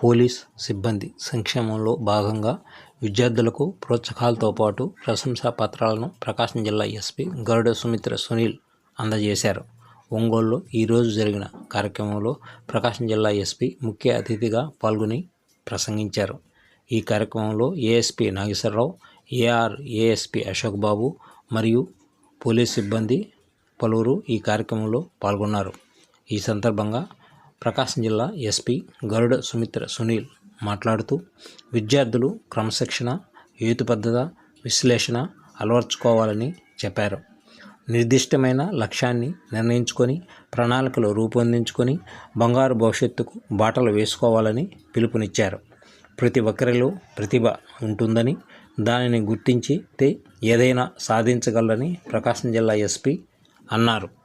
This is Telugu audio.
పోలీస్ సిబ్బంది సంక్షేమంలో భాగంగా విద్యార్థులకు ప్రోత్సాహాలతో పాటు ప్రశంసా పత్రాలను ప్రకాశం జిల్లా ఎస్పీ గరుడ సుమిత్ర సునీల్ అందజేశారు. ఒంగోలులో ఈరోజు జరిగిన కార్యక్రమంలో ప్రకాశం జిల్లా ఎస్పీ ముఖ్య అతిథిగా పాల్గొని ప్రసంగించారు. ఈ కార్యక్రమంలో ASP Nageswararao AR ASP Ashok Babu మరియు పోలీస్ సిబ్బంది పలువురు ఈ కార్యక్రమంలో పాల్గొన్నారు. ఈ సందర్భంగా ప్రకాశం జిల్లా ఎస్పీ గరుడ సుమిత్ర సునీల్ మాట్లాడుతూ విద్యార్థులు క్రమశిక్షణ హేతుబద్ధత విశ్లేషణ అలవర్చుకోవాలని చెప్పారు. నిర్దిష్టమైన లక్ష్యాన్ని నిర్ణయించుకొని ప్రణాళికలు రూపొందించుకొని బంగారు భవిష్యత్తుకు బాటలు వేసుకోవాలని పిలుపునిచ్చారు. ప్రతి ఒక్కరిలో ప్రతిభ ఉంటుందని దానిని గుర్తించితే ఏదైనా సాధించగలరని ప్రకాశం జిల్లా ఎస్పీ అన్నారు.